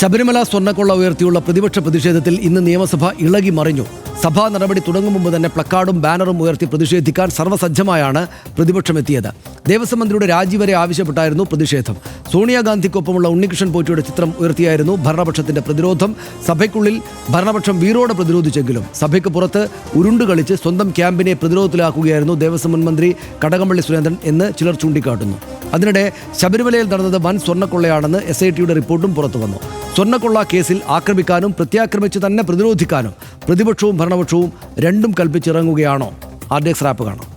ശബരിമല സ്വർണക്കൊള്ള ഉയർത്തിയുള്ള പ്രതിപക്ഷ പ്രതിഷേധത്തിൽ ഇന്ന് നിയമസഭ ഇളകി മറിഞ്ഞു. സഭാ നടപടി തുടങ്ങും മുമ്പ് തന്നെ പ്ലക്കാർഡും ബാനറും ഉയർത്തി പ്രതിഷേധിക്കാൻ സർവസജ്ജമായാണ് പ്രതിപക്ഷം എത്തിയത് ദേവസ്വം മന്ത്രിയുടെ രാജി വരെ ആവശ്യപ്പെട്ടായിരുന്നു പ്രതിഷേധം. സോണിയാഗാന്ധിക്കൊപ്പമുള്ള ഉണ്ണികൃഷ്ണൻ പോറ്റിയുടെ ചിത്രം ഉയർത്തിയായിരുന്നു ഭരണപക്ഷത്തിന്റെ പ്രതിരോധം. സഭയ്ക്കുള്ളിൽ ഭരണപക്ഷം വീറോടെ പ്രതിരോധിച്ചെങ്കിലും സഭയ്ക്ക് പുറത്ത് ഉരുണ്ടുകളിച്ച് സ്വന്തം ക്യാമ്പിനെ പ്രതിരോധത്തിലാക്കുകയായിരുന്നു ദേവസ്വം മുൻ മന്ത്രി കടകംപള്ളി സുരേന്ദ്രൻ എന്ന് ചിലർ ചൂണ്ടിക്കാട്ടുന്നു. അതിനിടെ ശബരിമലയിൽ നടന്നത് വൻ സ്വർണക്കൊള്ളയാണെന്ന് എസ് ഐ ടിയുടെ റിപ്പോർട്ടും പുറത്തു വന്നു സ്വർണക്കൊള്ള കേസിൽ ആക്രമിക്കാനും പ്രത്യാക്രമിച്ച് തന്നെ പ്രതിരോധിക്കാനും പ്രതിപക്ഷവും ഭരണപക്ഷവും രണ്ടും കൽപ്പിച്ചിറങ്ങുകയാണോ? ആർ ഡി എക്സ് റാപ്പ് കാണാം.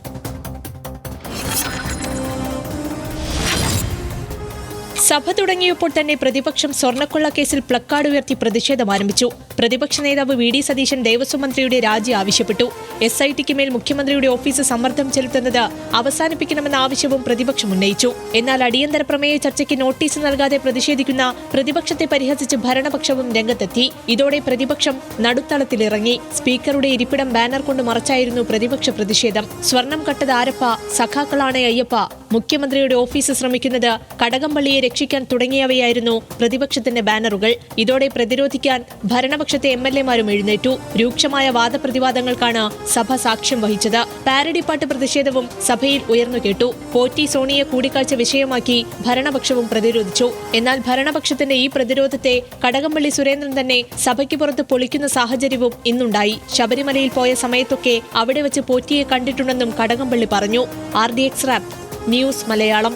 സഭ തുടങ്ങിയപ്പോൾ തന്നെ പ്രതിപക്ഷം സ്വർണക്കൊള്ള കേസിൽ പ്ലക്കാർഡ് ഉയർത്തി പ്രതിഷേധം ആരംഭിച്ചു. പ്രതിപക്ഷ നേതാവ് വി ഡി സതീശൻ ദേവസ്വം മന്ത്രിയുടെ രാജി ആവശ്യപ്പെട്ടു. എസ് ഐ ടിക്ക് മേൽ മുഖ്യമന്ത്രിയുടെ ഓഫീസ് സമ്മർദ്ദം ചെലുത്തുന്നത് അവസാനിപ്പിക്കണമെന്ന ആവശ്യവും പ്രതിപക്ഷം ഉന്നയിച്ചു. എന്നാൽ അടിയന്തര പ്രമേയ ചർച്ചയ്ക്ക് നോട്ടീസ് നൽകാതെ പ്രതിഷേധിക്കുന്ന പ്രതിപക്ഷത്തെ പരിഹസിച്ച് ഭരണപക്ഷവും രംഗത്തെത്തി. ഇതോടെ പ്രതിപക്ഷം നടുത്തളത്തിലിറങ്ങി. സ്പീക്കറുടെ ഇരിപ്പിടം ബാനർ കൊണ്ട് മറച്ചായിരുന്നു പ്രതിപക്ഷ പ്രതിഷേധം. സ്വർണം കട്ടത് ആരപ്പ സഖാക്കളാണ് അയ്യപ്പ മുഖ്യമന്ത്രിയുടെ ഓഫീസ് ശ്രമിക്കുന്നത് കടകംപള്ളിയെ രക്ഷിക്കാൻ തുടങ്ങിയവയായിരുന്നു പ്രതിപക്ഷത്തിന്റെ ബാനറുകൾ. ഇതോടെ പ്രതിരോധിക്കാൻ ഭരണപക്ഷത്തെ എം എൽ എമാരും എഴുന്നേറ്റു. രൂക്ഷമായ വാദപ്രതിവാദങ്ങൾക്കാണ് സഭ സാക്ഷ്യം വഹിച്ചത്. പാരഡിപ്പാട്ട് പ്രതിഷേധവും സഭയിൽ ഉയർന്നു കേട്ടു. പോറ്റി സോണിയെ കൂടിക്കാഴ്ച വിഷയമാക്കി ഭരണപക്ഷവും പ്രതിരോധിച്ചു. എന്നാൽ ഭരണപക്ഷത്തിന്റെ ഈ പ്രതിരോധത്തെ കടകംപള്ളി സുരേന്ദ്രൻ തന്നെ സഭയ്ക്ക് പുറത്ത് പൊളിക്കുന്ന സാഹചര്യവും ഇന്നുണ്ടായി. ശബരിമലയിൽ പോയ സമയത്തൊക്കെ അവിടെ വെച്ച് പോറ്റിയെ കണ്ടിട്ടുണ്ടെന്നും കടകംപള്ളി പറഞ്ഞു. R D X wrap. News Malayalam.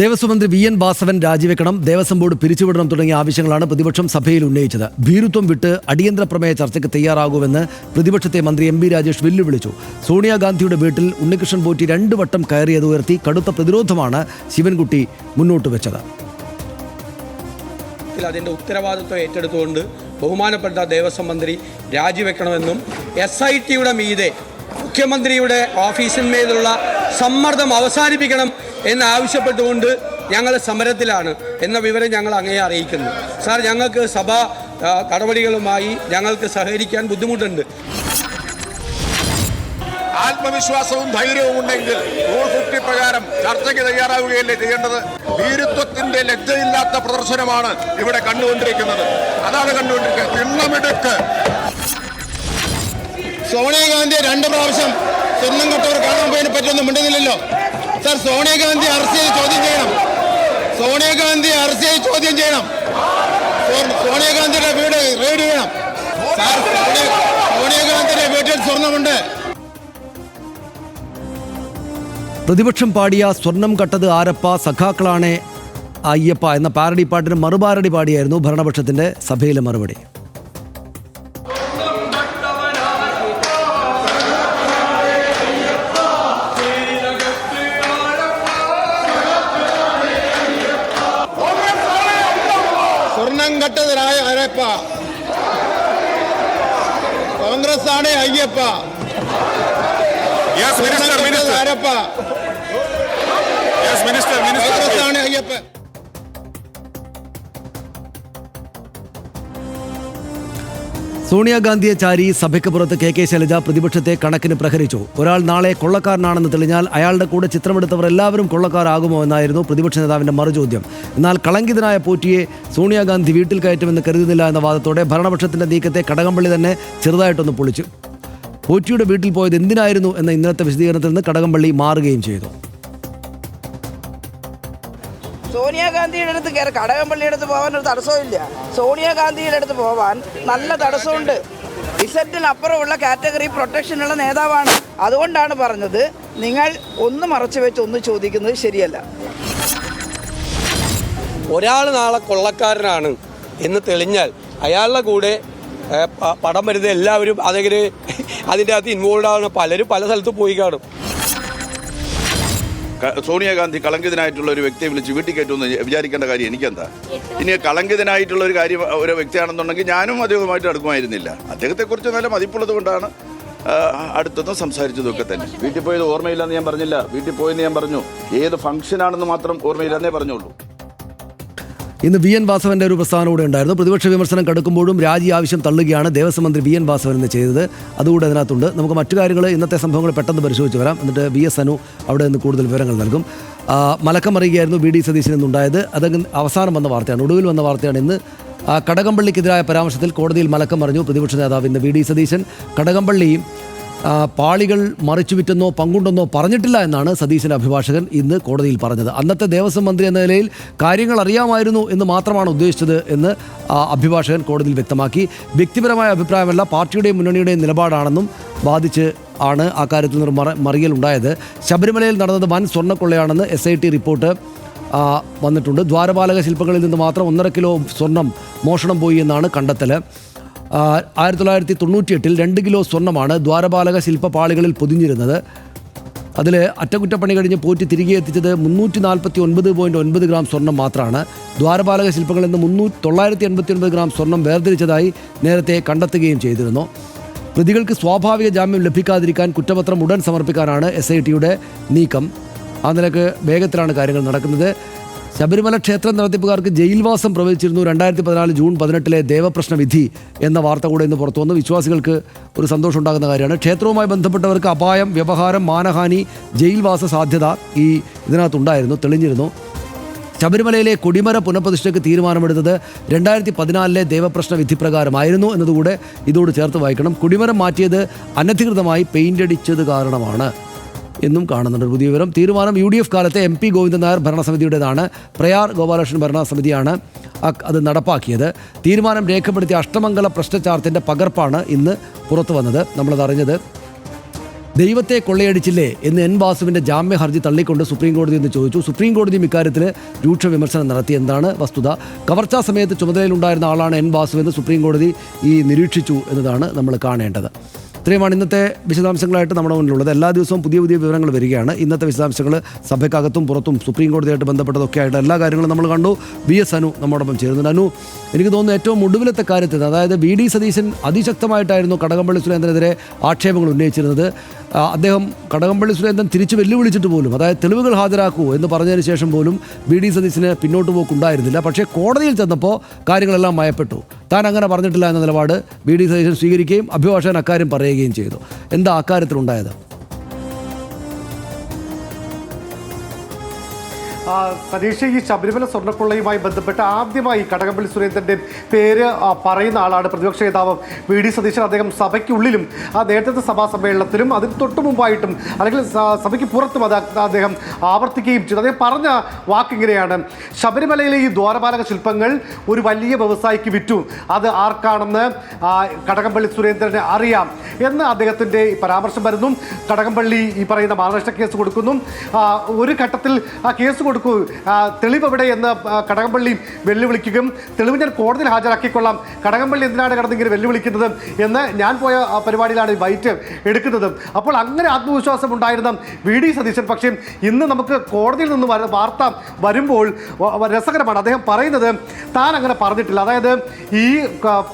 Devaswom മന്ത്രി വി എൻ വാസവൻ രാജിവെക്കണം ദേവസ്വം ബോർഡ് പിരിച്ചുവിടണം തുടങ്ങിയ ആവശ്യങ്ങളാണ് പ്രതിപക്ഷം സഭയിൽ ഉന്നയിച്ചത്. ഭീരുത്വം വിട്ട് അടിയന്തര പ്രമേയ ചർച്ചയ്ക്ക് തയ്യാറാകുമെന്ന് പ്രതിപക്ഷത്തെ മന്ത്രി എം ബി രാജേഷ് വെല്ലുവിളിച്ചു. സോണിയാഗാന്ധിയുടെ വീട്ടിൽ ഉണ്ണികൃഷ്ണൻ പോറ്റി രണ്ടു വട്ടം കയറിയത് ഉയർത്തി കടുത്ത പ്രതിരോധമാണ് ശിവൻകുട്ടി മുന്നോട്ട് വെച്ചത്. അതിന്റെ ഉത്തരവാദിത്വം ഏറ്റെടുത്തുകൊണ്ട് ബഹുമാനപ്പെട്ട ദേവസ്വം മന്ത്രി രാജിവെക്കണമെന്നും എസ് ഐ ടിയുടെ മീതെ മുഖ്യമന്ത്രിയുടെ ഓഫീസിന്മേലുള്ള സമ്മർദ്ദം അവസാനിപ്പിക്കണം എന്നാവശ്യപ്പെട്ടുകൊണ്ട് ഞങ്ങൾ സമരത്തിലാണ് എന്ന വിവരം ഞങ്ങൾ അങ്ങേ അറിയിക്കുന്നു. സാർ ഞങ്ങൾക്ക് സഭാ നടപടികളുമായി ഞങ്ങൾക്ക് സഹകരിക്കാൻ ബുദ്ധിമുട്ടുണ്ട്. ആത്മവിശ്വാസവും ധൈര്യവും ഉണ്ടെങ്കിൽ റൂൾ ഫിഫ്റ്റി പ്രകാരം ചർച്ചയ്ക്ക് തയ്യാറാവുകയല്ലേ ചെയ്യേണ്ടത്? ഭീരുത്വത്തിന്റെ ലജ്ജയില്ലാത്ത പ്രദർശനമാണ് ഇവിടെ കണ്ടുകൊണ്ടിരിക്കുന്നത്. അതാണ് കണ്ടുകൊണ്ടിരിക്കുന്നത് തിണ്ണമെടുക്ക്. സോണിയാഗാന്ധി രണ്ട് പ്രാവശ്യം സ്വർണം കട്ടവർ കാണാൻ പോയതിനെ പറ്റിയൊന്നും മിണ്ടുന്നില്ലല്ലോ. സർ സോണിയാഗാന്ധി അറസ്റ്റ് ചെയ്ത് ചോദ്യം ചെയ്യണം. സോണിയാഗാന്ധി അറസ്റ്റ് ചെയ്ത് ചോദ്യം ചെയ്യണം. സോണിയാഗാന്ധിയുടെ വീട് റെയ്ഡ് ചെയ്യണം. സാർ സോണിയ- സോണിയാഗാന്ധിയുടെ വീട്ടിൽ സ്വർണമുണ്ട്. പ്രതിപക്ഷം പാടിയ സ്വർണം കട്ടത് ആരപ്പ സഖാക്കളാണേ അയ്യപ്പ എന്ന പാരടി പാട്ടിന് മറുപാരടി പാടിയായിരുന്നു ഭരണപക്ഷത്തിന്റെ സഭയിലെ മറുപടി. കോൺഗ്രസ് ആണ് അയ്യപ്പ. യെസ് മിനിസ്റ്റർ മിനിസ്റ്റർ അരപ്പ യെസ് മിനിസ്റ്റർ മിനിസ്റ്റർ അയ്യപ്പ? സോണിയാഗാന്ധിയെ ചാരി സഭയ്ക്ക് പുറത്ത് കെ കെ ശൈലജ പ്രതിപക്ഷത്തെ കണക്കിന് പ്രഹരിച്ചു. ഒരാൾ നാളെ കൊള്ളക്കാരനാണെന്ന് തെളിഞ്ഞാൽ അയാളുടെ കൂടെ ചിത്രമെടുത്തവർ എല്ലാവരും കൊള്ളക്കാരാകുമോ എന്നായിരുന്നു പ്രതിപക്ഷ നേതാവിന്റെ മറുചോദ്യം. എന്നാൽ കളങ്കിതനായ പോറ്റിയെ സോണിയാഗാന്ധി വീട്ടിൽ കയറ്റുമെന്ന് കരുതുന്നില്ല എന്ന വാദത്തോടെ ഭരണപക്ഷത്തിന്റെ നീക്കത്തെ കടകംപള്ളി തന്നെ ചെറുതായിട്ടൊന്ന് പൊളിച്ചു. പോറ്റിയുടെ വീട്ടിൽ പോയത് എന്തിനായിരുന്നു എന്ന ഇന്നലത്തെ വിശദീകരണത്തിൽ നിന്ന് കടകംപള്ളി മാറുകയും ചെയ്തു. സോണിയാഗാന്ധിയുടെ അടുത്ത് കയറി കടകംപള്ളിയുടെ അടുത്ത് പോകാൻ ഒരു തടസ്സവും ഇല്ല സോണിയാഗാന്ധിയുടെ അടുത്ത് പോകാൻ നല്ല തടസ്സമുണ്ട്. ഇസറ്റിനപ്പുറമുള്ള കാറ്റഗറി പ്രൊട്ടക്ഷനുള്ള നേതാവാണ്. അതുകൊണ്ടാണ് പറഞ്ഞത് നിങ്ങൾ ഒന്ന് മറച്ചു വെച്ച് ഒന്ന് ചോദിക്കുന്നത് ശരിയല്ല. ഒരാൾ നാളെ കൊള്ളക്കാരനാണ് എന്ന് തെളിഞ്ഞാൽ അയാളുടെ കൂടെ പടം വരുന്ന എല്ലാവരും അതെങ്കിൽ അതിന്റെ അകത്ത് ഇൻവോൾവ് ആവുന്ന പലരും പല സ്ഥലത്ത് പോയി കാണും. സോണിയാഗാന്ധി കളങ്കിതനായിട്ടുള്ള ഒരു വ്യക്തിയെ വിളിച്ച് വീട്ടിൽ കയറ്റുമെന്ന് വിചാരിക്കേണ്ട കാര്യം എനിക്കെന്താ? ഇനി കളങ്കിതനായിട്ടുള്ള ഒരു കാര്യം ഒരു വ്യക്തിയാണെന്നുണ്ടെങ്കിൽ ഞാനും അദ്ദേഹവുമായിട്ട് അടുക്കുമായിരുന്നില്ല. അദ്ദേഹത്തെക്കുറിച്ച് നല്ല മതിപ്പുള്ളത് കൊണ്ടാണ് അടുത്തൊന്നും അടുത്തൊന്നും സംസാരിച്ചതൊക്കെ തന്നെ. വീട്ടിൽ പോയത് ഓർമ്മയില്ലെന്ന് ഞാൻ പറഞ്ഞില്ല. വീട്ടിൽ പോയെന്ന് ഞാൻ പറഞ്ഞു. ഏത് ഫംഗ്ഷനാണെന്ന് മാത്രം ഓർമ്മയില്ലെന്നേ പറഞ്ഞുള്ളൂ. ഇന്ന് വി എൻ വാസവന്റെ ഒരു പ്രസ്താവനയോടെ ഉണ്ടായിരുന്നു. പ്രതിപക്ഷ വിമർശനം കടുക്കുമ്പോഴും രാജി ആവശ്യം തള്ളുകയാണ് ദേവസ്വം മന്ത്രി വി എൻ വാസവൻ എന്ന് ചെയ്തത്. അതുകൂടെ അതിനകത്തുണ്ട്. നമുക്ക് മറ്റു കാര്യങ്ങൾ ഇന്നത്തെ സംഭവങ്ങൾ പെട്ടെന്ന് പരിശോധിച്ച് വരാം. എന്നിട്ട് വി എസ് അനു അവിടെ നിന്ന് കൂടുതൽ വിവരങ്ങൾ നൽകും. മലക്കം അറിയുകയായിരുന്നു വി ഡി സതീശൻ ഇന്നുണ്ടായത്. അതങ്ങ് അവസാനം വന്ന വാർത്തയാണ്. ഒടുവിൽ വന്ന വാർത്തയാണ് ഇന്ന്. കടകംപള്ളിക്കെതിരായ പരാമർശത്തിൽ കോടതിയിൽ മലക്കം അറിഞ്ഞു. പ്രതിപക്ഷ നേതാവ് ഇന്ന് വി ഡി സതീശൻ കടകംപള്ളി ആ, പാളികൾ മറിച്ചു വിറ്റെന്നോ പങ്കുണ്ടെന്നോ പറഞ്ഞിട്ടില്ല എന്നാണ് സതീശന്റെ അഭിഭാഷകൻ ഇന്ന് കോടതിയിൽ പറഞ്ഞത്. അന്നത്തെ ദേവസ്വം മന്ത്രി എന്ന നിലയിൽ കാര്യങ്ങൾ അറിയാമായിരുന്നു എന്ന് മാത്രമാണ് ഉദ്ദേശിച്ചത് എന്ന് അഭിഭാഷകൻ കോടതിയിൽ വ്യക്തമാക്കി. വ്യക്തിപരമായ അഭിപ്രായമല്ല പാർട്ടിയുടെയും മുന്നണിയുടെയും നിലപാടാണെന്നും ബാധിച്ച് ആണ് ആ കാര്യത്തിൽ നിന്ന് മറ മറിയലുണ്ടായത് ശബരിമലയിൽ നടന്നത് വൻ സ്വർണക്കൊള്ളയാണെന്ന് എസ് ഐ ടി റിപ്പോർട്ട് വന്നിട്ടുണ്ട്. ദ്വാരപാലക ശില്പങ്ങളിൽ നിന്ന് മാത്രം ഒന്നര കിലോ സ്വർണം മോഷണം പോയി എന്നാണ് കണ്ടെത്തൽ ആയിരത്തി തൊള്ളായിരത്തി തൊണ്ണൂറ്റിയെട്ടിൽ രണ്ട് കിലോ സ്വർണമാണ് ദ്വാരപാലക ശില്പപാളികളിൽ പൊതിഞ്ഞിരുന്നത്. അതിൽ അറ്റകുറ്റപ്പണി കഴിഞ്ഞ് പോറ്റി തിരികെ എത്തിച്ചത് മുന്നൂറ്റി നാൽപ്പത്തി ഒൻപത് പോയിന്റ് ഒൻപത് ഗ്രാം സ്വർണം മാത്രമാണ്. ദ്വാരപാലക ശില്പങ്ങളിൽ നിന്ന് മുന്നൂറ്റി തൊള്ളായിരത്തി എൺപത്തി ഒൻപത് ഗ്രാം സ്വർണം വേർതിരിച്ചതായി നേരത്തെ കണ്ടെത്തുകയും ചെയ്തിരുന്നു. പ്രതികൾക്ക് സ്വാഭാവിക ജാമ്യം ലഭിക്കാതിരിക്കാൻ കുറ്റപത്രം ഉടൻ സമർപ്പിക്കാനാണ് എസ് ഐ ടിയുടെ നീക്കം. ആ നിലയ്ക്ക് വേഗത്തിലാണ് കാര്യങ്ങൾ നടക്കുന്നത്. ശബരിമല ക്ഷേത്ര നടത്തിപ്പുകാർക്ക് ജയിൽവാസം പ്രവചിച്ചിരുന്നു രണ്ടായിരത്തി പതിനാല് ജൂൺ പതിനെട്ടിലെ ദേവപ്രശ്ന വിധി എന്ന വാർത്ത കൂടെ ഇന്ന് പുറത്തു വന്നു. വിശ്വാസികൾക്ക് ഒരു സന്തോഷം ഉണ്ടാകുന്ന കാര്യമാണ്. ക്ഷേത്രവുമായി ബന്ധപ്പെട്ടവർക്ക് അപായം വ്യവഹാരം മാനഹാനി ജയിൽവാസ സാധ്യത ഈ ഇതിനകത്തുണ്ടായിരുന്നു തെളിഞ്ഞിരുന്നു. ശബരിമലയിലെ കൊടിമര പുനഃപ്രതിഷ്ഠയ്ക്ക് തീരുമാനമെടുത്തത് രണ്ടായിരത്തി പതിനാലിലെ ദേവപ്രശ്ന വിധി പ്രകാരമായിരുന്നു എന്നതുകൂടെ ഇതോട് ചേർത്ത് വായിക്കണം. കൊടിമരം മാറ്റിയത് അനധികൃതമായി പെയിന്റ് അടിച്ചത് കാരണമാണ്. എന്നും കാണുന്നുണ്ട്. പുതിയ വിവരം. തീരുമാനം യു ഡി എഫ് കാലത്തെ എം പി ഗോവിന്ദൻ നായർ ഭരണസമിതിയുടേതാണ്. പ്രയാർ ഗോപാലകൃഷ്ണൻ ഭരണസമിതിയാണ് അത് നടപ്പാക്കിയത്. തീരുമാനം രേഖപ്പെടുത്തിയ അഷ്ടമംഗല പ്രശ്നചാർത്തിന്റെ പകർപ്പാണ് ഇന്ന് പുറത്തു വന്നത്. നമ്മളത് അറിഞ്ഞത് ദൈവത്തെ കൊള്ളയടിച്ചില്ലേ എന്ന് എൻ വാസുവിന്റെ ജാമ്യ ഹർജി തള്ളിക്കൊണ്ട് സുപ്രീം കോടതി എന്ന് ചോദിച്ചു. സുപ്രീം കോടതിയും ഇക്കാര്യത്തിൽ രൂക്ഷ വിമർശനം നടത്തി എന്താണ് വസ്തുത. കവർച്ചാ സമയത്ത് ചുമതലയിലുണ്ടായിരുന്ന ആളാണ് എൻ വാസുവെന്ന് സുപ്രീം കോടതി ഈ നിരീക്ഷിച്ചു എന്നതാണ് നമ്മൾ കാണേണ്ടത്. ഇത്രയുമാണ് ഇന്നത്തെ വിശദാംശങ്ങളായിട്ട് നമ്മുടെ മുന്നിലുള്ളത്. എല്ലാ ദിവസവും പുതിയ പുതിയ വിവരങ്ങൾ വരികയാണ്. ഇന്നത്തെ വിശദാംശങ്ങൾ സഭയ്ക്കകത്തും പുറത്തും സുപ്രീം കോടതിയായിട്ട് ബന്ധപ്പെട്ടതൊക്കെ ആയിട്ട് എല്ലാ കാര്യങ്ങളും നമ്മൾ കണ്ടു. വി എസ് അനു നമ്മോടൊപ്പം ചേരുന്നുണ്ട്. അനു എനിക്ക് തോന്നുന്നു ഏറ്റവും ഒടുവിലത്തെ കാര്യത്തിൽ അതായത് വി ഡി സതീശൻ അതിശക്തമായിട്ടായിരുന്നു കടകംപള്ളി സുരേന്ദ്രനെതിരെ ആക്ഷേപങ്ങൾ ഉന്നയിച്ചിരുന്നത്. അദ്ദേഹം കടകംപള്ളി സുരേന്ദ്രൻ തിരിച്ച് വെല്ലുവിളിച്ചിട്ട് പോലും അതായത് തെളിവുകൾ ഹാജരാക്കൂ എന്ന് പറഞ്ഞതിന് ശേഷം പോലും വി ഡി സതീശന് പിന്നോട്ട് പോക്കുണ്ടായിരുന്നില്ല. പക്ഷേ കോടതിയിൽ ചെന്നപ്പോൾ കാര്യങ്ങളെല്ലാം മയപ്പെട്ടു. താൻ അങ്ങനെ പറഞ്ഞിട്ടില്ല എന്ന നിലപാട് വി ഡി സതീശൻ സ്വീകരിക്കുകയും അഭിഭാഷകൻ അക്കാര്യം പറയുകയും ചെയ്തു. എന്താ അക്കാര്യത്തിലുണ്ടായത്? സതീഷ് ഈ ശബരിമല സ്വർണക്കൊള്ളയുമായി ബന്ധപ്പെട്ട് ആദ്യമായി കടകംപള്ളി സുരേന്ദ്രന്റെ പേര് പറയുന്ന ആളാണ് പ്രതിപക്ഷ നേതാവ് വി ഡി സതീശൻ. അദ്ദേഹം സഭയ്ക്കുള്ളിലും ആ നേരത്തെ സഭാ സമ്മേളനത്തിലും അതിന് തൊട്ടു മുമ്പായിട്ടും അല്ലെങ്കിൽ സഭയ്ക്ക് പുറത്തും അത് അദ്ദേഹം ആവർത്തിക്കുകയും ചെയ്തു. അദ്ദേഹം പറഞ്ഞ വാക്കിങ്ങനെയാണ് ശബരിമലയിലെ ഈ ദ്വാരപാലക ശില്പങ്ങൾ ഒരു വലിയ വ്യവസായിക്ക് വിറ്റു. അത് ആർക്കാണെന്ന് കടകംപള്ളി സുരേന്ദ്രനെ അറിയാം എന്ന് അദ്ദേഹത്തിന്റെ പരാമർശം വരുന്നു. കടകംപള്ളി ഈ പറയുന്ന മാനനഷ്ട കേസ് കൊടുക്കുന്നു. ഒരു ഘട്ടത്തിൽ ആ കേസ് കൊടുക്കൂ ആ, തെളിവ് എവിടെ എന്ന് കടകംപള്ളി വെല്ലുവിളിക്കുകയും തെളിവ് ഞാൻ കോടതിയിൽ ഹാജരാക്കിക്കൊള്ളാം. കടകംപള്ളി എന്തിനാണ് കടന്നിങ്ങനെ വെല്ലുവിളിക്കുന്നത് എന്ന് ഞാൻ പോയ പരിപാടിയിലാണ് വൈറ്റ് എടുക്കുന്നത്. അപ്പോൾ അങ്ങനെ ആത്മവിശ്വാസം ഉണ്ടായിരുന്ന വി ഡി സതീശൻ പക്ഷേ ഇന്ന് നമുക്ക് കോടതിയിൽ നിന്ന് വാർത്ത വരുമ്പോൾ രസകരമാണ്. അദ്ദേഹം പറയുന്നത് താൻ അങ്ങനെ പറഞ്ഞിട്ടില്ല. അതായത് ഈ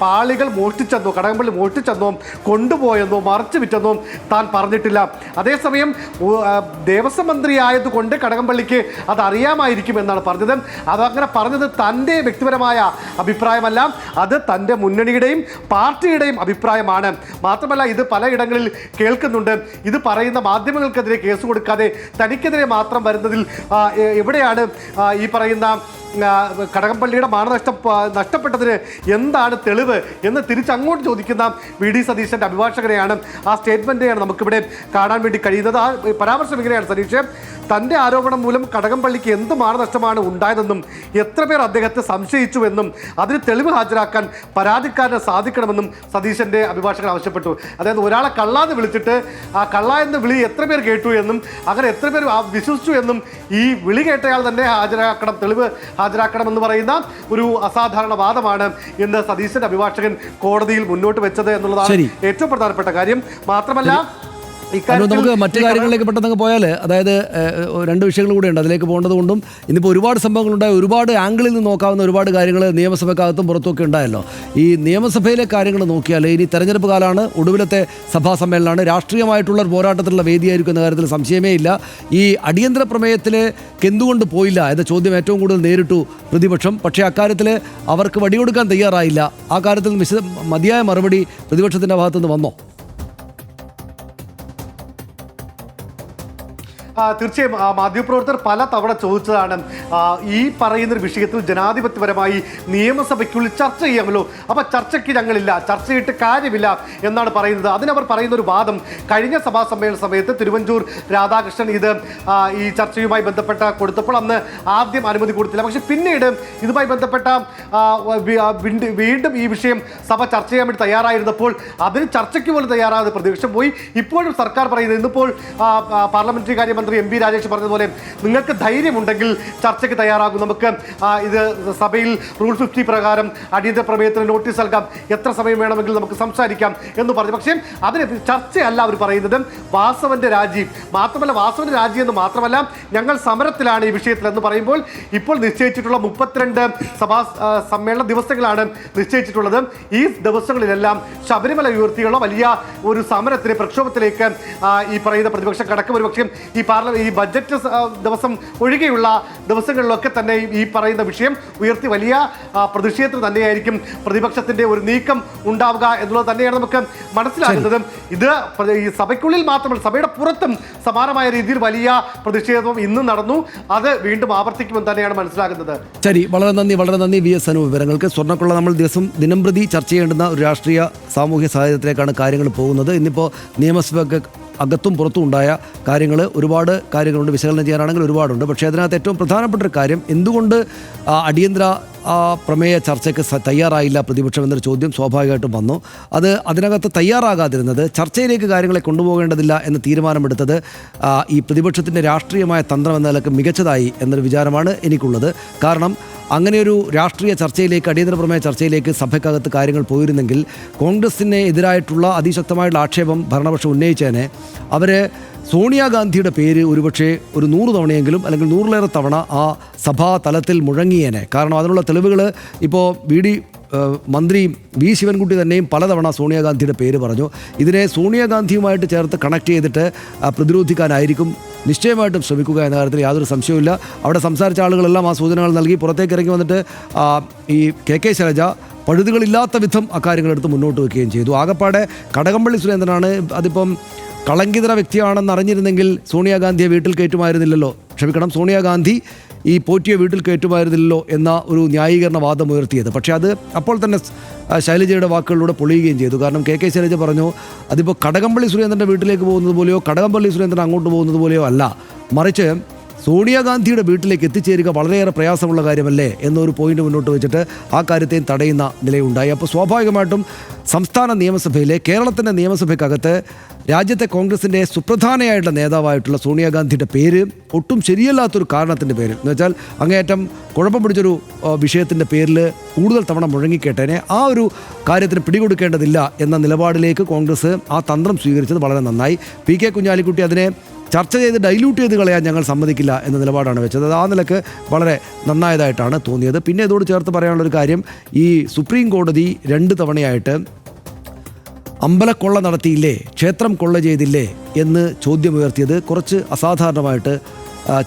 പാളികൾ മോഷ്ടിച്ചെന്നോ കടകംപള്ളി മോഷ്ടിച്ചെന്നോ കൊണ്ടുപോയെന്നോ മറച്ചു വിറ്റെന്നോ താൻ പറഞ്ഞിട്ടില്ല. അതേസമയം ദേവസ്വം മന്ത്രി ആയതുകൊണ്ട് കടകംപള്ളിക്ക് അത് അറിയാമായിരിക്കും എന്നാണ് പറഞ്ഞത്. അതങ്ങനെ പറഞ്ഞത് തന്റെ വ്യക്തിപരമായ അഭിപ്രായമല്ല അത് തന്റെ മുന്നണിയുടെയും പാർട്ടിയുടെയും അഭിപ്രായമാണ്. മാത്രമല്ല ഇത് പലയിടങ്ങളിൽ കേൾക്കുന്നുണ്ട്. ഇത് പറയുന്ന മാധ്യമങ്ങൾക്കെതിരെ കേസ് കൊടുക്കാതെ തനിക്കെതിരെ മാത്രം വരുന്നതിൽ എവിടെയാണ് ഈ പറയുന്ന കടകംപള്ളിയുടെ മാനനഷ്ടം നഷ്ടപ്പെട്ടതിന് എന്താണ് തെളിവ് എന്ന് തിരിച്ചങ്ങോട്ട് ചോദിക്കുന്ന വി ഡി സതീശന്റെ അഭിഭാഷകനെയാണ്. ആ സ്റ്റേറ്റ്മെന്റിനെയാണ് നമുക്കിവിടെ കാണാൻ വേണ്ടി കഴിയുന്നത്. ആ പരാമർശം ഇങ്ങനെയാണ് സതീഷ്? തന്റെ ആരോപണം മൂലം കടകംപള്ളിക്ക് എന്ത് മാനനഷ്ടമാണ് ഉണ്ടായതെന്നും എത്ര പേർ അദ്ദേഹത്തെ സംശയിച്ചുവെന്നും അതിന് തെളിവ് ഹാജരാക്കാൻ പരാതിക്കാരന് സാധിക്കണമെന്നും സതീശന്റെ അഭിഭാഷകൻ ആവശ്യപ്പെട്ടു. അതായത് ഒരാളെ കള്ളാന്ന് വിളിച്ചിട്ട് ആ കള്ള എന്ന് വിളി എത്ര പേർ കേട്ടു എന്നും അങ്ങനെ എത്ര പേർ വിശ്വസിച്ചു എന്നും ഈ വിളി കേട്ടയാൾ തന്നെ ഹാജരാക്കണം. തെളിവ് ഹാജരാക്കണമെന്ന് പറയുന്ന ഒരു അസാധാരണ വാദമാണ് ഇന്ന് സതീശന്റെ അഭിഭാഷകൻ കോടതിയിൽ മുന്നോട്ട് വെച്ചത് എന്നുള്ളതാണ് ഏറ്റവും പ്രധാനപ്പെട്ട കാര്യം. മാത്രമല്ല അനു, നമുക്ക് മറ്റു കാര്യങ്ങളിലേക്ക് പെട്ടെന്ന് പോയാൽ അതായത് രണ്ട് വിഷയങ്ങൾ കൂടെ ഉണ്ട്. അതിലേക്ക് പോകേണ്ടത് കൊണ്ടും ഇന്നിപ്പോൾ ഒരുപാട് സംഭവങ്ങളുണ്ടായി. ഒരുപാട് ആംഗിളിൽ നിന്ന് നോക്കാവുന്ന ഒരുപാട് കാര്യങ്ങൾ നിയമസഭക്കകത്തും പുറത്തുമൊക്കെ ഉണ്ടായല്ലോ. ഈ നിയമസഭയിലെ കാര്യങ്ങൾ നോക്കിയാൽ ഇനി തെരഞ്ഞെടുപ്പ് കാലമാണ് ഒടുവിലത്തെ സഭാ സമ്മേളനമാണ് രാഷ്ട്രീയമായിട്ടുള്ള പോരാട്ടത്തിലുള്ള വേദിയായിരിക്കും എന്ന കാര്യത്തിൽ സംശയമേ ഇല്ല. ഈ അടിയന്തര പ്രമേയത്തിലേക്ക് എന്തുകൊണ്ട് പോയില്ല എന്ന ചോദ്യം ഏറ്റവും കൂടുതൽ നേരിട്ടു പ്രതിപക്ഷം. പക്ഷേ അക്കാര്യത്തിൽ അവർക്ക് വടികൊടുക്കാൻ തയ്യാറായില്ല. ആ കാര്യത്തിൽ വിശദ മതിയായ മറുപടി പ്രതിപക്ഷത്തിന്റെ ഭാഗത്തുനിന്ന് വന്നോ? തീർച്ചയായും മാധ്യമപ്രവർത്തകർ പല തവണ ചോദിച്ചതാണ് ഈ പറയുന്ന വിഷയത്തിൽ ജനാധിപത്യപരമായി നിയമസഭയ്ക്കുള്ളിൽ ചർച്ച ചെയ്യാമല്ലോ. അപ്പൊ ചർച്ചയ്ക്ക് ഞങ്ങളില്ല ചർച്ച ചെയ്തിട്ട് കാര്യമില്ല എന്നാണ് പറയുന്നത്. അതിനവർ പറയുന്ന ഒരു വാദം കഴിഞ്ഞ സഭാ സമ്മേളന സമയത്ത് തിരുവഞ്ചൂർ രാധാകൃഷ്ണൻ ഇത് ഈ ചർച്ചയുമായി ബന്ധപ്പെട്ട കൊടുത്തപ്പോൾ അന്ന് ആദ്യം അനുമതി കൊടുത്തില്ല. പക്ഷെ പിന്നീട് ഇതുമായി ബന്ധപ്പെട്ട വീണ്ടും ഈ വിഷയം സഭ ചർച്ച ചെയ്യാൻ വേണ്ടി തയ്യാറായിരുന്നപ്പോൾ അതിന് ചർച്ചയ്ക്ക് പോലും തയ്യാറാകാതെ പ്രതിപക്ഷം പോയി. ഇപ്പോഴും സർക്കാർ പറയുന്നത് ഇന്നിപ്പോൾ പാർലമെന്ററി ആ, കാര്യമന്ത്രി എം പി രാജേഷ് പറഞ്ഞതുപോലെ നിങ്ങൾക്ക് ധൈര്യമുണ്ടെങ്കിൽ ചർച്ചയ്ക്ക് തയ്യാറാകും. നമുക്ക് ഇത് സഭയിൽ റൂൾ ഫിഫ്റ്റി പ്രകാരം അടിയന്തര പ്രമേയത്തിന് നോട്ടീസ് നൽകാം. എത്ര സമയം വേണമെങ്കിൽ നമുക്ക് സംസാരിക്കാം എന്ന് പറഞ്ഞു. പക്ഷേ അതിന് ചർച്ചയല്ല അവർ പറയുന്നത്. വാസവന്റെ രാജി മാത്രമല്ല വാസവന്റെ രാജി എന്ന് മാത്രമല്ല ഞങ്ങൾ സമരത്തിലാണ് ഈ വിഷയത്തിൽ എന്ന് പറയുമ്പോൾ ഇപ്പോൾ നിശ്ചയിച്ചിട്ടുള്ള മുപ്പത്തിരണ്ട് സഭാ സമ്മേളന ദിവസങ്ങളാണ് നിശ്ചയിച്ചിട്ടുള്ളത്. ഈ ദിവസങ്ങളിലെല്ലാം ശബരിമല ഉയർത്തിയുള്ള വലിയ ഒരു സമരത്തിന് പ്രക്ഷോഭത്തിലേക്ക് ഈ പറയുന്ന പ്രതിപക്ഷം കടക്കും ഒരു പക്ഷേ ഈ പാർലമെന്റ് ഈ ബജറ്റ് ദിവസം ഒഴികെയുള്ള ദിവസങ്ങളിലൊക്കെ തന്നെ ഈ- പറയുന്ന വിഷയം ഉയർത്തി വലിയ പ്രതിഷേധത്തിന് തന്നെയായിരിക്കും പ്രതിപക്ഷത്തിന്റെ ഒരു നീക്കം ഉണ്ടാവുക എന്നുള്ളത് തന്നെയാണ് നമുക്ക് മനസ്സിലാകുന്നത്. ഇത് ഈ സഭയ്ക്കുള്ളിൽ മാത്രമല്ല സഭയുടെ പുറത്തും സമാനമായ രീതിയിൽ വലിയ പ്രതിഷേധവും ഇന്ന് നടന്നു. അത് വീണ്ടും ആവർത്തിക്കുമെന്ന് തന്നെയാണ് മനസ്സിലാകുന്നത്. ശരി വളരെ നന്ദി വളരെ നന്ദി. വി എസ് അനു വിവരങ്ങൾക്ക് സ്വർണക്കുള്ള നമ്മൾ ദിവസം ദിനം പ്രതി ചർച്ച ചെയ്യേണ്ടുന്ന ഒരു രാഷ്ട്രീയ സാമൂഹ്യ സാഹചര്യത്തിലേക്കാണ് കാര്യങ്ങൾ പോകുന്നത്. ഇന്നിപ്പോൾ നിയമസഭയ്ക്ക് അകത്തും പുറത്തും ഉണ്ടായ കാര്യങ്ങൾ ഒരുപാട് കാര്യങ്ങളുണ്ട്. വിശകലനം ചെയ്യാനാണെങ്കിൽ ഒരുപാടുണ്ട്. പക്ഷേ അതിനകത്ത് ഏറ്റവും പ്രധാനപ്പെട്ട ഒരു കാര്യം എന്തുകൊണ്ട് അടിയന്തര പ്രമേയ ചർച്ചയ്ക്ക് തയ്യാറായില്ല പ്രതിപക്ഷം എന്നൊരു ചോദ്യം സ്വാഭാവികമായിട്ടും വന്നു. അത് അതിനകത്ത് തയ്യാറാകാതിരുന്നത് ചർച്ചയിലേക്ക് കാര്യങ്ങളെ കൊണ്ടുപോകേണ്ടതില്ല എന്ന തീരുമാനമെടുത്തത് ഈ പ്രതിപക്ഷത്തിന്റെ രാഷ്ട്രീയമായ തന്ത്രം എന്ന നിലയ്ക്ക് മികച്ചതായി എന്നൊരു വിചാരമാണ് എനിക്കുള്ളത്. കാരണം അങ്ങനെയൊരു രാഷ്ട്രീയ ചർച്ചയിലേക്ക് അടിയന്തര പ്രമേയ ചർച്ചയിലേക്ക് സഭയ്ക്കകത്ത് കാര്യങ്ങൾ പോയിരുന്നെങ്കിൽ കോൺഗ്രസിനെ എതിരായിട്ടുള്ള അതിശക്തമായിട്ടുള്ള ആക്ഷേപം ഭരണപക്ഷം ഉന്നയിച്ചേനെ അവർ സോണിയാഗാന്ധിയുടെ പേര് ഒരുപക്ഷെ ഒരു നൂറ് തവണയെങ്കിലും അല്ലെങ്കിൽ നൂറിലേറെ തവണ ആ സഭാ തലത്തിൽ മുഴങ്ങിയേനെ. കാരണം അതിനുള്ള തെളിവുകൾ ഇപ്പോൾ വി ഡി മന്ത്രി വി ശിവൻകുട്ടി തന്നെയും പലതവണ സോണിയാഗാന്ധിയുടെ പേര് പറഞ്ഞു. ഇതിനെ സോണിയാഗാന്ധിയുമായിട്ട് ചേർത്ത് കണക്ട് ചെയ്തിട്ട് പ്രതിരോധിക്കാനായിരിക്കും. നിശ്ചയമായിട്ടും ശ്രമിക്കുക എന്ന കാര്യത്തിൽ യാതൊരു സംശയവുമില്ല. അവിടെ സംസാരിച്ച ആളുകളെല്ലാം ആ സൂചനകൾ നൽകി പുറത്തേക്ക് ഇറങ്ങി വന്നിട്ട് ഈ കെ കെ ശൈലജ പഴുതുകളില്ലാത്ത വിധം അക്കാര്യങ്ങളെടുത്ത് മുന്നോട്ട് വയ്ക്കുകയും ചെയ്തു. ആകപ്പാടെ കടകംപള്ളി സുരേന്ദ്രനാണ് അതിപ്പം കളങ്കിതര വ്യക്തിയാണെന്ന് അറിഞ്ഞിരുന്നെങ്കിൽ സോണിയാഗാന്ധിയെ വീട്ടിൽ കയറ്റുമായിരുന്നില്ലല്ലോ. ക്ഷമിക്കണം സോണിയാഗാന്ധി ഈ പോറ്റിയെ വീട്ടിൽ കയറ്റുമായിരുന്നില്ലല്ലോ എന്ന ഒരു ന്യായീകരണ വാദം ഉയർത്തിയത്. പക്ഷേ അത് അപ്പോൾ തന്നെ ശൈലജയുടെ വാക്കുകളിലൂടെ പൊളിയുകയും ചെയ്തു. കാരണം കെ കെ ശൈലജ പറഞ്ഞു അതിപ്പോൾ കടകംപള്ളി സുരേന്ദ്രന്റെ വീട്ടിലേക്ക് പോകുന്നത് പോലെയോ കടകംപള്ളി സുരേന്ദ്രൻ അങ്ങോട്ട് പോകുന്നത് പോലെയോ അല്ല. മറിച്ച് സോണിയാഗാന്ധിയുടെ വീട്ടിലേക്ക് എത്തിച്ചേരുക വളരെയേറെ പ്രയാസമുള്ള കാര്യമല്ലേ എന്നൊരു പോയിന്റ് മുന്നോട്ട് വെച്ചിട്ട് ആ കാര്യത്തെയും തടയുന്ന നിലയുണ്ടായി. അപ്പോൾ സ്വാഭാവികമായിട്ടും സംസ്ഥാന നിയമസഭയിലെ കേരളത്തിന്റെ നിയമസഭയ്ക്കകത്ത് രാജ്യത്തെ കോൺഗ്രസിന്റെ സുപ്രധാനയായിട്ടുള്ള നേതാവായിട്ടുള്ള സോണിയാഗാന്ധിയുടെ പേര് ഒട്ടും ശരിയല്ലാത്തൊരു കാരണത്തിന്റെ പേരിൽ എന്ന് വെച്ചാൽ അങ്ങേയറ്റം കുഴപ്പം പിടിച്ചൊരു വിഷയത്തിന്റെ പേരിൽ കൂടുതൽ തവണ മുഴങ്ങിക്കേട്ടേനെ ആ ഒരു കാര്യത്തിന് പിടികൊടുക്കേണ്ടതില്ല എന്ന നിലപാടിലേക്ക് കോൺഗ്രസ് ആ തന്ത്രം സ്വീകരിച്ചത് വളരെ നന്നായി. പി കെ കുഞ്ഞാലിക്കുട്ടി അതിനെ ചർച്ച ചെയ്ത് ഡൈല്യൂട്ട് ചെയ്ത് കളയാൻ ഞങ്ങൾ സമ്മതിക്കില്ല എന്ന നിലപാടാണ് വെച്ചത്. അത് ആ നിലയ്ക്ക് വളരെ നന്നായതായിട്ടാണ് തോന്നിയത്. പിന്നെ ഇതോട് ചേർത്ത് പറയാനുള്ളൊരു കാര്യം ഈ സുപ്രീം കോടതി രണ്ട് തവണയായിട്ട് അമ്പലക്കൊള്ള നടത്തിയില്ലേ ക്ഷേത്രം കൊള്ള ചെയ്തില്ലേ എന്ന് ചോദ്യമുയർത്തിയത് കുറച്ച് അസാധാരണമായിട്ട്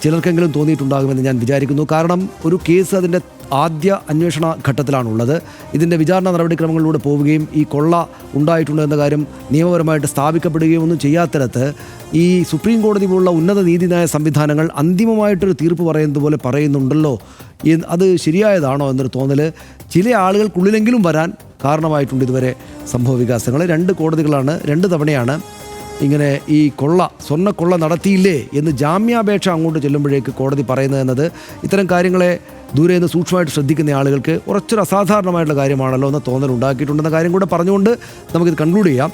ചിലർക്കെങ്കിലും തോന്നിയിട്ടുണ്ടാകുമെന്ന് ഞാൻ വിചാരിക്കുന്നു. കാരണം ഒരു കേസ് അതിന്റെ ആദ്യ അന്വേഷണ ഘട്ടത്തിലാണുള്ളത്. ഇതിന്റെ വിചാരണ നടപടിക്രമങ്ങളിലൂടെ പോവുകയും ഈ കൊള്ള ഉണ്ടായിട്ടുണ്ട് എന്ന കാര്യം നിയമപരമായിട്ട് സ്ഥാപിക്കപ്പെടുകയും ഒന്നും ചെയ്യാത്തരത്ത് ഈ സുപ്രീം കോടതി പോലുള്ള ഉന്നത നീതിന്യായ സംവിധാനങ്ങൾ അന്തിമമായിട്ടൊരു തീർപ്പ് പറയുന്നതുപോലെ പറയുന്നുണ്ടല്ലോ. അത് ശരിയായതാണോ എന്നൊരു തോന്നൽ ചില ആളുകൾക്കുള്ളിലെങ്കിലും വരാൻ കാരണമായിട്ടുണ്ട് ഇതുവരെ സംഭവ വികാസങ്ങൾ രണ്ട് കോടതികളാണ് രണ്ട് തവണയാണ് ഇങ്ങനെ ഈ കൊള്ള സ്വർണക്കൊള്ള നടത്തിയില്ലേ എന്ന് ജാമ്യാപേക്ഷ അങ്ങോട്ട് ചെല്ലുമ്പോഴേക്ക് കോടതി പറയുന്നത് എന്നത്. ഇത്തരം കാര്യങ്ങളെ ദൂരെ നിന്ന് സൂക്ഷ്മമായിട്ട് ശ്രദ്ധിക്കുന്ന ആളുകൾക്ക് കുറച്ചൊരു അസാധാരണമായിട്ടുള്ള കാര്യമാണല്ലോ എന്ന തോന്നൽ ഉണ്ടാക്കിയിട്ടുണ്ടെന്ന കാര്യം കൂടെ പറഞ്ഞുകൊണ്ട് നമുക്കിത് കൺക്ലൂഡ് ചെയ്യാം.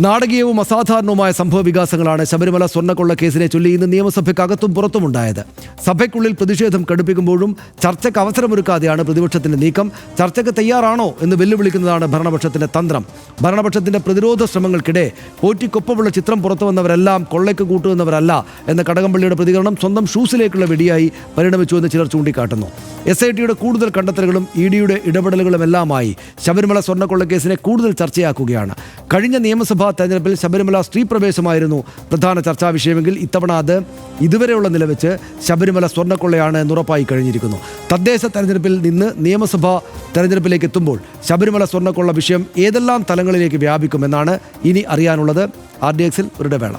നാടകീയവും അസാധാരണവുമായ സംഭവ വികാസങ്ങളാണ് ശബരിമല സ്വർണക്കൊള്ള കേസിനെ ചൊല്ലി ഇന്ന് നിയമസഭയ്ക്കകത്തും പുറത്തുമുണ്ടായത്. സഭയ്ക്കുള്ളിൽ പ്രതിഷേധം കടുപ്പിക്കുമ്പോഴും ചർച്ചയ്ക്ക് അവസരമൊരുക്കാതെയാണ് പ്രതിപക്ഷത്തിന്റെ നീക്കം. ചർച്ചയ്ക്ക് തയ്യാറാണോ എന്ന് വെല്ലുവിളിക്കുന്നതാണ് ഭരണപക്ഷത്തിന്റെ തന്ത്രം. ഭരണപക്ഷത്തിന്റെ പ്രതിരോധ ശ്രമങ്ങൾക്കിടെ പോറ്റിക്കൊപ്പമുള്ള ചിത്രം പുറത്തു വന്നവരെല്ലാം കൊള്ളയ്ക്ക് കൂട്ടുവന്നവരല്ല എന്ന കടകംപള്ളിയുടെ പ്രതികരണം സ്വന്തം ഷൂസിലേക്കുള്ള വെടിയായി പരിണമിച്ചു എന്ന് ചിലർ ചൂണ്ടിക്കാട്ടുന്നു. എസ് ഐ ടിയുടെ കൂടുതൽ കണ്ടെത്തലുകളും ഇ ഡിയുടെ ഇടപെടലുകളും എല്ലാമായി ശബരിമല സ്വർണക്കൊള്ള കേസിനെ കൂടുതൽ ചർച്ചയാക്കുകയാണ്. കഴിഞ്ഞ നിയമസഭാ തെരഞ്ഞെടുപ്പിൽ ശബരിമല സ്ത്രീ പ്രവേശമായിരുന്നു. പ്രധാന ചർച്ചാ വിഷയമെങ്കിൽ ഇത്തവണ അത് ഇതുവരെയുള്ള നിലവെച്ച് ശബരിമല സ്വർണക്കൊള്ളയാണ് എന്നുറപ്പായി കഴിഞ്ഞിരിക്കുന്നു. തദ്ദേശ തെരഞ്ഞെടുപ്പിൽ നിന്ന് നിയമസഭാ തെരഞ്ഞെടുപ്പിലേക്ക് എത്തുമ്പോൾ ശബരിമല സ്വർണക്കൊള്ള വിഷയം ഏതെല്ലാം തലങ്ങളിലേക്ക് വ്യാപിക്കുമെന്നാണ് ഇനി അറിയാനുള്ളത്. ആർ ഡി എക്സിൽ ഒരു ഇടവേള